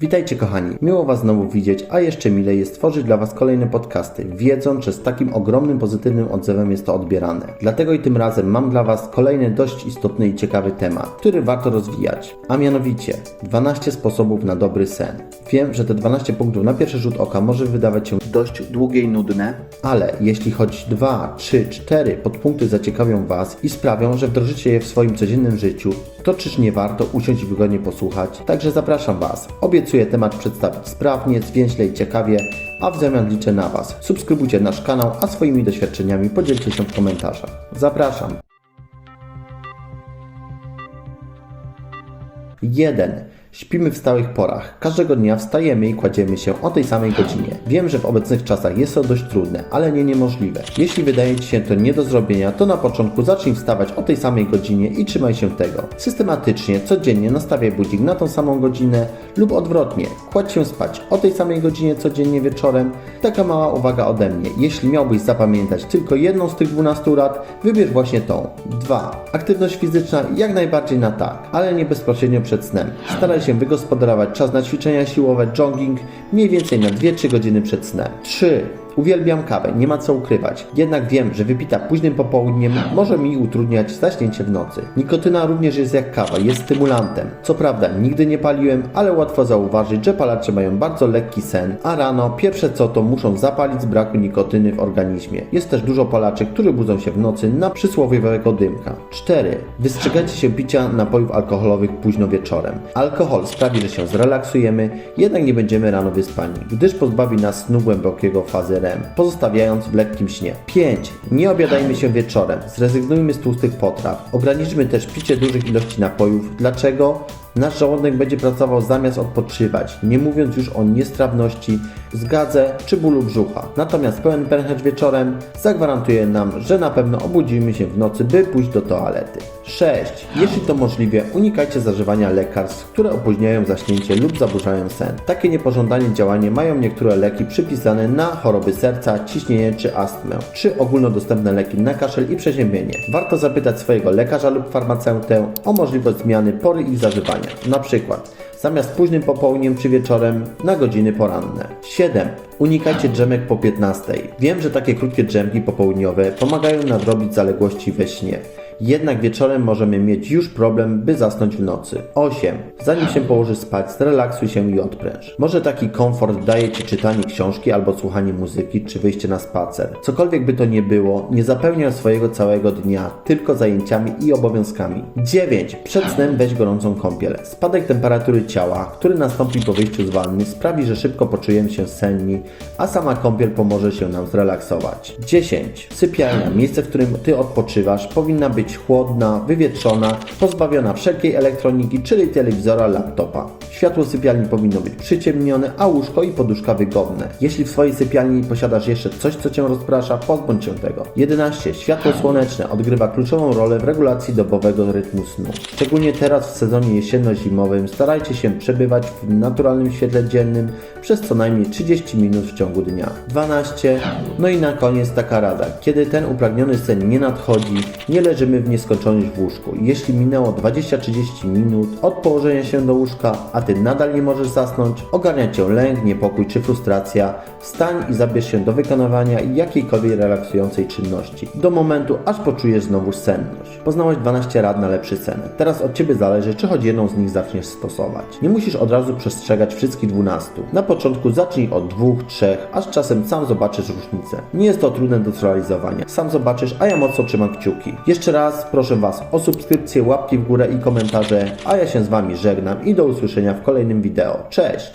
Witajcie kochani, miło Was znowu widzieć, a jeszcze milej jest tworzyć dla Was kolejne podcasty, wiedząc, że z takim ogromnym pozytywnym odzewem jest to odbierane. Dlatego i tym razem mam dla Was kolejny dość istotny i ciekawy temat, który warto rozwijać, a mianowicie 12 sposobów na dobry sen. Wiem, że te 12 punktów na pierwszy rzut oka może wydawać się dość długie i nudne, ale jeśli choć 2, 3, 4 podpunkty zaciekawią Was i sprawią, że wdrożycie je w swoim codziennym życiu, to czyż nie warto usiąść i wygodnie posłuchać? Także zapraszam Was. Obiecuję temat przedstawić sprawnie, zwięźle i ciekawie, a w zamian liczę na Was. Subskrybujcie nasz kanał, a swoimi doświadczeniami podzielcie się w komentarzach. Zapraszam. 1. Śpimy w stałych porach. Każdego dnia wstajemy i kładziemy się o tej samej godzinie. Wiem, że w obecnych czasach jest to dość trudne, ale nie niemożliwe. Jeśli wydaje Ci się to nie do zrobienia, to na początku zacznij wstawać o tej samej godzinie i trzymaj się tego. Systematycznie, codziennie nastawiaj budzik na tą samą godzinę lub odwrotnie. Kładź się spać o tej samej godzinie codziennie wieczorem. Taka mała uwaga ode mnie. Jeśli miałbyś zapamiętać tylko jedną z tych 12 rad, wybierz właśnie tą. 2. Aktywność fizyczna jak najbardziej na tak, ale nie bezpośrednio przed snem. Staraj się wygospodarować czas na ćwiczenia siłowe, jogging mniej więcej na 2-3 godziny przed snem. 3. Uwielbiam kawę, nie ma co ukrywać. Jednak wiem, że wypita późnym popołudniem może mi utrudniać zaśnięcie w nocy. Nikotyna również jest jak kawa, jest stymulantem. Co prawda, nigdy nie paliłem, ale łatwo zauważyć, że palacze mają bardzo lekki sen, a rano pierwsze co to muszą zapalić z braku nikotyny w organizmie. Jest też dużo palaczy, którzy budzą się w nocy na przysłowiowego dymka. 4. Wystrzegajcie się picia napojów alkoholowych późno wieczorem. Alkohol sprawi, że się zrelaksujemy, jednak nie będziemy rano wyspani, gdyż pozbawi nas snu głębokiego fazy REM, pozostawiając w lekkim śnie. 5. Nie obiadajmy się wieczorem. Zrezygnujmy z tłustych potraw. Ograniczmy też picie dużych ilości napojów. Dlaczego? Nasz żołądek będzie pracował zamiast odpoczywać, nie mówiąc już o niestrawności, zgadze czy bólu brzucha. Natomiast pełen pęcherz wieczorem zagwarantuje nam, że na pewno obudzimy się w nocy, by pójść do toalety. 6. Jeśli to możliwe, unikajcie zażywania lekarstw, które opóźniają zaśnięcie lub zaburzają sen. Takie niepożądane działanie mają niektóre leki przypisane na choroby serca, ciśnienie czy astmę, czy ogólnodostępne leki na kaszel i przeziębienie. Warto zapytać swojego lekarza lub farmaceutę o możliwość zmiany pory ich zażywania. Na przykład zamiast późnym popołudniem czy wieczorem na godziny poranne. 7. Unikajcie drzemek po 15. Wiem, że takie krótkie drzemki popołudniowe pomagają nadrobić zaległości we śnie. Jednak wieczorem możemy mieć już problem, by zasnąć w nocy. 8. Zanim się położysz spać, zrelaksuj się i odpręż. Może taki komfort daje Ci czytanie książki albo słuchanie muzyki, czy wyjście na spacer. Cokolwiek by to nie było, nie zapełniaj swojego całego dnia tylko zajęciami i obowiązkami. 9. Przed snem weź gorącą kąpiel. Spadek temperatury ciała, który nastąpi po wyjściu z wanny, sprawi, że szybko poczujemy się senni, a sama kąpiel pomoże się nam zrelaksować. 10. Sypialnia, miejsce, w którym Ty odpoczywasz, powinna być chłodna, wywietrzona, pozbawiona wszelkiej elektroniki, czyli telewizora, laptopa. Światło sypialni powinno być przyciemnione, a łóżko i poduszka wygodne. Jeśli w swojej sypialni posiadasz jeszcze coś, co Cię rozprasza, pozbądź się tego. 11. Światło słoneczne odgrywa kluczową rolę w regulacji dobowego rytmu snu. Szczególnie teraz w sezonie jesienno-zimowym starajcie się przebywać w naturalnym świetle dziennym przez co najmniej 30 minut w ciągu dnia. 12. No i na koniec taka rada. Kiedy ten upragniony sen nie nadchodzi, nie leżymy w nieskończoność w łóżku. Jeśli minęło 20-30 minut od położenia się do łóżka, a Ty nadal nie możesz zasnąć, ogarnia Cię lęk, niepokój czy frustracja, wstań i zabierz się do wykonywania jakiejkolwiek relaksującej czynności. Do momentu, aż poczujesz znowu senność. Poznałeś 12 rad na lepszy sen. Teraz od Ciebie zależy, czy choć jedną z nich zaczniesz stosować. Nie musisz od razu przestrzegać wszystkich 12. Na początku zacznij od dwóch, trzech, aż czasem sam zobaczysz różnicę. Nie jest to trudne do zrealizowania. Sam zobaczysz, a ja mocno trzymam kciuki. Jeszcze raz proszę Was o subskrypcję, łapki w górę i komentarze, a ja się z Wami żegnam i do usłyszenia w kolejnym wideo. Cześć!